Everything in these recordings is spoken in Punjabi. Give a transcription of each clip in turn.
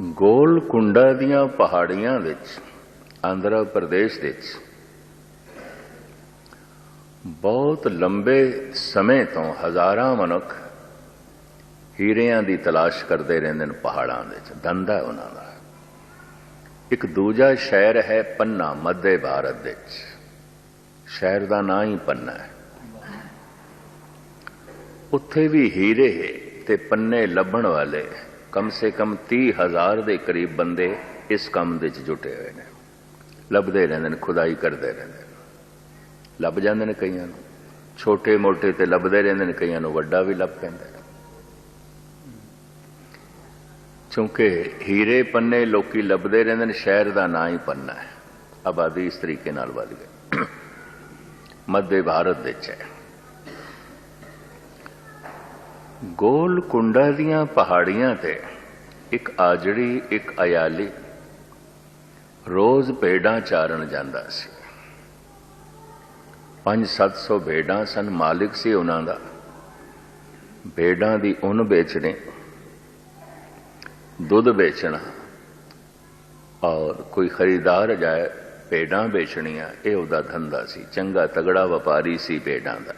ਗੋਲਕੁੰਡਾ ਦੀਆਂ ਪਹਾੜੀਆਂ ਵਿੱਚ, ਆਂਧਰਾ ਪ੍ਰਦੇਸ਼ ਵਿੱਚ, ਬਹੁਤ ਲੰਬੇ ਸਮੇਂ ਤੋਂ ਹਜ਼ਾਰਾਂ ਮਨੁੱਖ ਹੀਰਿਆਂ ਦੀ ਤਲਾਸ਼ ਕਰਦੇ ਰਹਿੰਦੇ ਨੇ ਪਹਾੜਾਂ ਦੇ ਵਿੱਚ ਧੰਦਾ ਉਹਨਾਂ ਦਾ। ਇੱਕ ਦੂਜਾ ਸ਼ਹਿਰ ਹੈ ਪੰਨਾ, ਮੱਧੇ ਭਾਰਤ ਵਿੱਚ। ਸ਼ਹਿਰ ਦਾ ਨਾਂ ਹੀ ਪੰਨਾ ਹੈ। ਉੱਥੇ ਵੀ ਹੀਰੇ ਤੇ ਪੰਨੇ ਲੱਭਣ ਵਾਲੇ ਕਮ ਸੇ ਕਮ 30000 ਦੇ ਕਰੀਬ ਬੰਦੇ ਇਸ ਕੰਮ ਦੇ ਵਿੱਚ ਜੁਟੇ ਹੋਏ ਨੇ। ਲੱਭਦੇ ਰਹਿੰਦੇ ਨੇ, ਖੁਦਾਈ ਕਰਦੇ ਰਹਿੰਦੇ ਨੇ। ਲੱਭ ਜਾਂਦੇ ਨੇ ਕਈਆਂ ਨੂੰ। ਛੋਟੇ ਮੋਟੇ ਤੇ ਲੱਭਦੇ ਰਹਿੰਦੇ ਨੇ, ਕਈਆਂ ਨੂੰ ਵੱਡਾ ਵੀ ਲੱਭ ਪੈਂਦਾ ਹੈ। ਕਿਉਂਕਿ ਹੀਰੇ ਪੰਨੇ ਲੋਕੀ ਲੱਭਦੇ ਰਹਿੰਦੇ ਨੇ, ਸ਼ਹਿਰ ਦਾ ਨਾਂ ਹੀ ਪੰਨਾ ਹੈ। ਆਬਾਦੀ ਇਸ ਤਰੀਕੇ ਨਾਲ ਵੱਧ ਗਈ। ਮੱਧ ਭਾਰਤ ਵਿੱਚ ਹੈ। ਗੋਲਕੁੰਡਾ ਦੀਆਂ ਪਹਾੜੀਆਂ ਤੇ ਇੱਕ ਆਜੜੀ, ਇੱਕ ਅਯਾਲੀ ਰੋਜ਼ ਭੇਡਾਂ ਚਾਰਨ ਜਾਂਦਾ ਸੀ। 5-700 ਭੇਡਾਂ ਸਨ ਮਾਲਿਕ ਸੀ ਉਹਨਾਂ ਦਾ। ਭੇਡਾਂ ਦੀ ਉਨ ਵੇਚਣੀ, ਦੁੱਧ ਵੇਚਣਾ ਔਰ ਕੋਈ ਖਰੀਦਾਰ ਜਾਏ ਭੇਡਾਂ ਵੇਚਣੀਆਂ, ਇਹ ਉਹਦਾ ਧੰਦਾ ਸੀ। ਚੰਗਾ ਤਗੜਾ ਵਪਾਰੀ ਸੀ ਭੇਡਾਂ ਦਾ।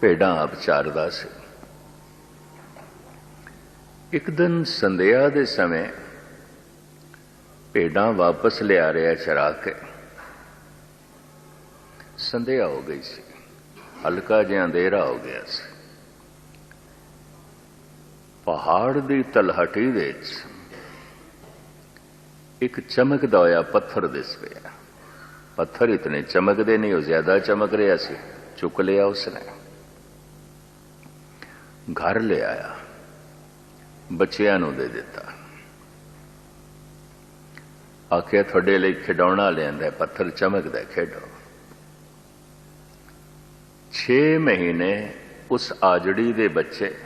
ਭੇਡਾਂ ਆਪ ਚਾਰਦਾ ਸੀ। ਇੱਕ ਦਿਨ ਸੰਧਿਆ ਦੇ ਸਮੇਂ ਭੇਡਾਂ ਵਾਪਸ ਲਿਆ ਰਿਹਾ ਚਰਾ ਕੇ। ਸੰਧਿਆ ਹੋ ਗਈ ਸੀ। ਹਲਕਾ ਜਿਹਾ ਅੰਧੇਰਾ ਹੋ ਗਿਆ ਸੀ। ਪਹਾੜ ਦੀ ਤਲਹਟੀ ਵਿੱਚ ਇੱਕ ਚਮਕਦਾ ਹੋਇਆ ਪੱਥਰ ਦਿਸ ਪਿਆ। ਪੱਥਰ ਇਤਨੇ ਚਮਕਦੇ ਨਹੀਂ, ਉਹ ਜ਼ਿਆਦਾ ਚਮਕ ਰਿਹਾ ਸੀ। ਚੁੱਕ ਲਿਆ ਉਸਨੇ। ਘਰ ਲੈ ਆਇਆ ਬੱਚਿਆਂ ਨੂੰ ਦੇ ਦਿੱਤਾ। ਆਖਿਆ, ਤੁਹਾਡੇ ਲਈ ਖਿਡੌਣਾ ਲਿਆਂਦਾ ਪੱਥਰ ਚਮਕਦਾ ਖੇਡੋ। 6 ਮਹੀਨੇ ਉਸ ਆਜੜੀ ਦੇ ਬੱਚੇ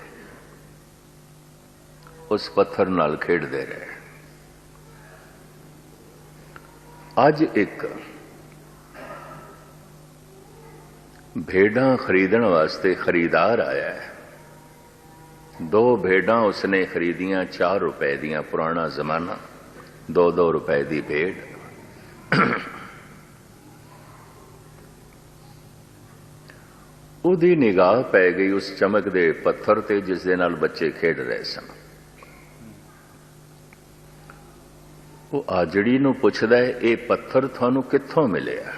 ਉਸ ਪੱਥਰ ਨਾਲ ਖੇਡਦੇ ਰਹੇ। ਅੱਜ ਇੱਕ ਭੇਡਾਂ ਖਰੀਦਣ ਵਾਸਤੇ ਖਰੀਦਾਰ ਆਇਆ ਹੈ। ਦੋ ਭੇਡਾਂ ਉਸਨੇ ਖਰੀਦੀਆਂ 4 ਰੁਪਏ ਦੀਆਂ ਪੁਰਾਣਾ ਜ਼ਮਾਨਾ 2-2 ਰੁਪਏ ਦੀ ਭੇਡ। ਉਹਦੀ ਨਿਗਾਹ ਪੈ ਗਈ ਉਸ ਚਮਕਦੇ ਪੱਥਰ ਤੇ, ਜਿਸ ਦੇ ਨਾਲ ਬੱਚੇ ਖੇਡ ਰਹੇ ਸਨ। ਉਹ ਆਜੜੀ ਨੂੰ ਪੁੱਛਦਾ ਹੈ, ਇਹ ਪੱਥਰ ਤੁਹਾਨੂੰ ਕਿੱਥੋਂ ਮਿਲਿਆ?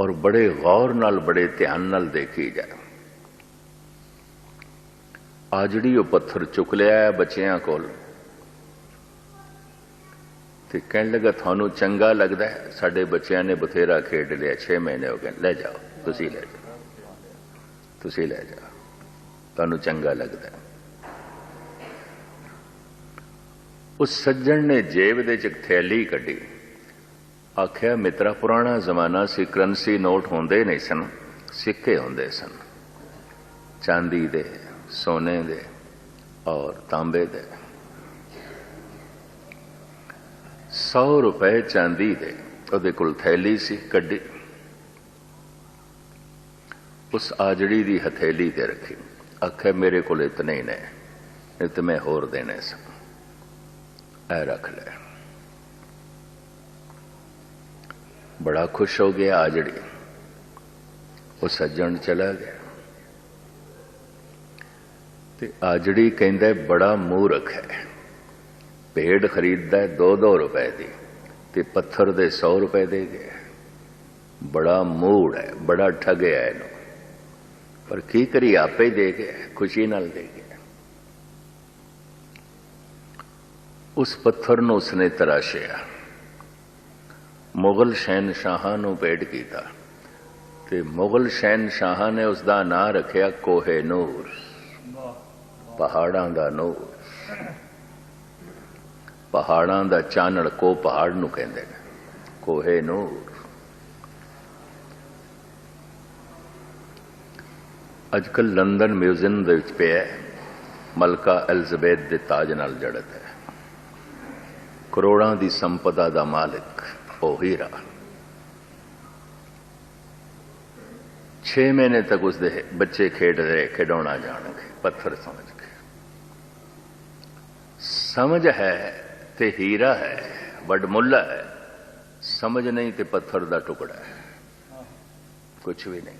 ਔਰ ਬੜੇ ਗੌਰ ਨਾਲ, ਬੜੇ ਧਿਆਨ ਨਾਲ ਦੇਖੀ ਜਾਏ। ਆ ਆਜੜੀ ਉਹ ਪੱਥਰ ਚੁੱਕ ਲਿਆ ਬੱਚਿਆਂ ਕੋਲ। ਤੇ ਕਹਿਣ ਲੱਗਾ, ਤੁਹਾਨੂੰ ਚੰਗਾ ਲੱਗਦਾ ਸਾਡੇ ਬੱਚਿਆਂ ਨੇ ਬਥੇਰਾ ਖੇਡ ਲਿਆ 6 ਮਹੀਨੇ ਹੋ ਗਏ, ਲੈ ਜਾਓ, ਤੁਸੀਂ ਲੈ ਜਾਓ, ਤੁਸੀਂ ਲੈ ਜਾਓ, ਤੁਹਾਨੂੰ ਚੰਗਾ ਲੱਗਦਾ ਉਸ ਸੱਜਣ ਨੇ ਜੇਬ ਦੇ ਚ ਥੈਲੀ ਕੱਢੀ। ਆਖਿਆ, ਮਿੱਤਰਾ, ਪੁਰਾਣਾ ਜ਼ਮਾਨਾ ਸੀ, ਕਰੰਸੀ ਨੋਟ ਹੁੰਦੇ ਨਹੀਂ ਸਨ, ਸਿੱਕੇ ਹੁੰਦੇ ਸਨ, ਚਾਂਦੀ ਦੇ ਸੋਨੇ ਦੇ ਔਰ ਤਾਂਬੇ ਦੇ। 100 ਰੁਪਏ ਚਾਂਦੀ ਦੇ, ਉਹਦੇ ਕੋਲ ਥੈਲੀ ਸੀ, ਕੱਢੀ। ਉਸ ਆਜੜੀ ਦੀ ਹਥੇਲੀ ਤੇ ਰੱਖੀ। ਆਖਿਆ, ਮੇਰੇ ਕੋਲ ਇਤਨੇ ਹੀ ਨੇ ਇਹ ਤੇ ਮੈਂ ਹੋਰ ਦੇਣੇ ਸਨ। ਐ ਰੱਖ ਲੈ। ਬੜਾ ਖੁਸ਼ ਹੋ ਗਿਆ ਆਜੜੀ। ਉਹ ਸੱਜਣ ਚਲਾ ਗਿਆ। ਤੇ ਆਜੜੀ ਕਹਿੰਦਾ ਬੜਾ ਮੂਰਖ ਹੈ। ਭੇਡ ਖਰੀਦਦਾ 2-2 ਰੁਪਏ ਦੀ ਤੇ ਪੱਥਰ ਦੇ 100 ਰੁਪਏ ਦੇ ਗਿਆ ਬੜਾ ਮੂੜ ਹੈ, ਬੜਾ ਠਗਿਆ ਇਹਨੂੰ। ਪਰ ਕੀ ਕਰੀ, ਆਪੇ ਦੇ ਗਿਆ ਖੁਸ਼ੀ ਨਾਲ ਦੇ ਗਿਆ ਉਸ ਪੱਥਰ ਨੂੰ ਉਸਨੇ ਤਰਾਸ਼ਿਆ। ਮੁਗਲ ਸ਼ੈਨ ਸ਼ਾਹਾਂ ਨੂੰ ਭੇਟ ਕੀਤਾ ਤੇ ਮੁਗਲ ਸ਼ੈਨ ਸ਼ਾਹਾਂ ਨੇ ਉਸ ਦਾ ਨਾਂ ਰੱਖਿਆ ਕੋਹੇ ਨੂਰ। ਪਹਾੜਾਂ ਦਾ ਨੂਰ ਪਹਾੜਾਂ ਦਾ ਚਾਨਣ ਕੋ ਪਹਾੜ ਨੂੰ ਕਹਿੰਦੇ ਨੇ। ਕੋਹੇ ਨੂਰ। ਅੱਜ ਕੱਲ ਲੰਡਨ ਮਿਊਜ਼ੀਅਮ ਦੇ ਵਿੱਚ ਪਿਆ ਮਲਕਾ ਐਲਿਜ਼ਬੈਥ ਦੇ ਤਾਜ ਨਾਲ ਜੜਤ ਹੈ। ਕਰੋੜਾਂ ਦੀ ਸੰਪਦਾ ਦਾ ਮਾਲਕ ਉਹ ਹੀਰਾ ਛੇ ਮਹੀਨੇ ਤੱਕ ਉਸ ਦੇ ਬੱਚੇ ਖੇਡ ਰਹੇ, ਖਿਡੌਣਾ ਜਾਣਗੇ, ਪੱਥਰ ਸਮਝ ਕੇ। ਸਮਝ ਹੈ ਤੇ ਹੀਰਾ ਹੈ ਵਡਮੁੱਲਾ ਹੈ। ਸਮਝ ਨਹੀਂ ਤੇ ਪੱਥਰ ਦਾ ਟੁਕੜਾ ਹੈ। ਕੁਝ ਵੀ ਨਹੀਂ।